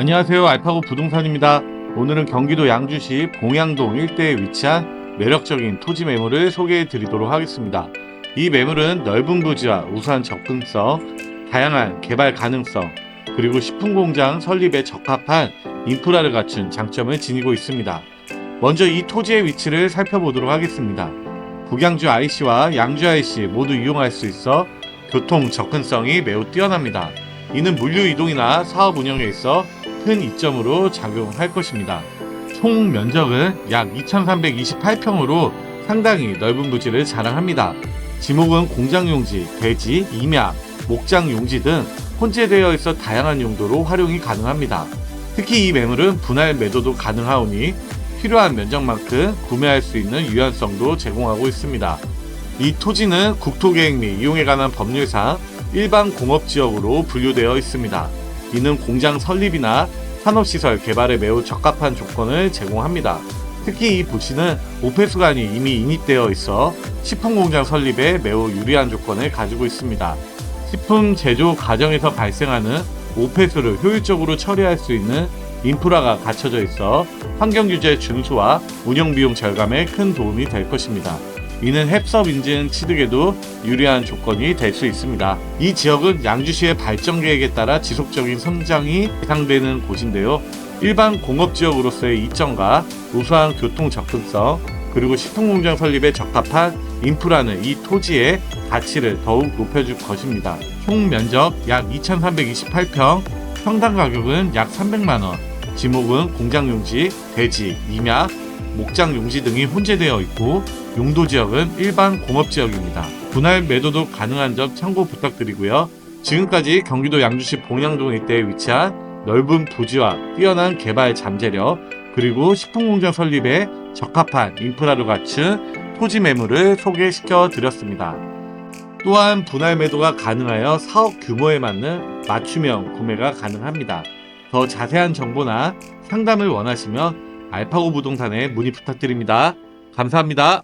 안녕하세요. 알파고 부동산입니다. 오늘은 경기도 양주시 봉양동 일대에 위치한 매력적인 토지 매물을 소개해 드리도록 하겠습니다. 이 매물은 넓은 부지와 우수한 접근성, 다양한 개발 가능성, 그리고 식품 공장 설립에 적합한 인프라를 갖춘 장점을 지니고 있습니다. 먼저 이 토지의 위치를 살펴보도록 하겠습니다. 북양주 IC와 양주 IC 모두 이용할 수 있어 교통 접근성이 매우 뛰어납니다. 이는 물류 이동이나 사업 운영에 있어 큰 이점으로 작용할 것입니다. 총 면적은 약 2328평으로 상당히 넓은 부지를 자랑합니다. 지목은 공장용지, 돼지, 임야, 목장용지 등 혼재되어 있어 다양한 용도로 활용이 가능합니다. 특히 이 매물은 분할 매도도 가능하오니 필요한 면적만큼 구매할 수 있는 유연성도 제공하고 있습니다. 이 토지는 국토계획 및 이용에 관한 법률상 일반 공업지역으로 분류되어 있습니다. 이는 공장 설립이나 산업시설 개발에 매우 적합한 조건을 제공합니다. 특히 이 부지는 오폐수관이 이미 인입되어 있어 식품 공장 설립에 매우 유리한 조건을 가지고 있습니다. 식품 제조 과정에서 발생하는 오폐수를 효율적으로 처리할 수 있는 인프라가 갖춰져 있어 환경 규제 준수와 운영 비용 절감에 큰 도움이 될 것입니다. 이는 햅섭 인증 취득에도 유리한 조건이 될 수 있습니다. 이 지역은 양주시의 발전 계획에 따라 지속적인 성장이 예상되는 곳인데요. 일반 공업 지역으로서의 이점과 우수한 교통 접근성 그리고 식품공장 설립에 적합한 인프라는 이 토지의 가치를 더욱 높여줄 것입니다. 총 면적 약 2,328평, 평당 가격은 약 300만 원. 지목은 공장용지, 대지, 임야, 목장 용지 등이 혼재되어 있고 용도 지역은 일반 공업 지역입니다. 분할 매도도 가능한 점 참고 부탁드리고요. 지금까지 경기도 양주시 봉양동 일대에 위치한 넓은 부지와 뛰어난 개발 잠재력 그리고 식품공장 설립에 적합한 인프라를 갖춘 토지 매물을 소개시켜 드렸습니다. 또한 분할 매도가 가능하여 사업 규모에 맞는 맞춤형 구매가 가능합니다. 더 자세한 정보나 상담을 원하시면 알파고 부동산에 문의 부탁드립니다. 감사합니다.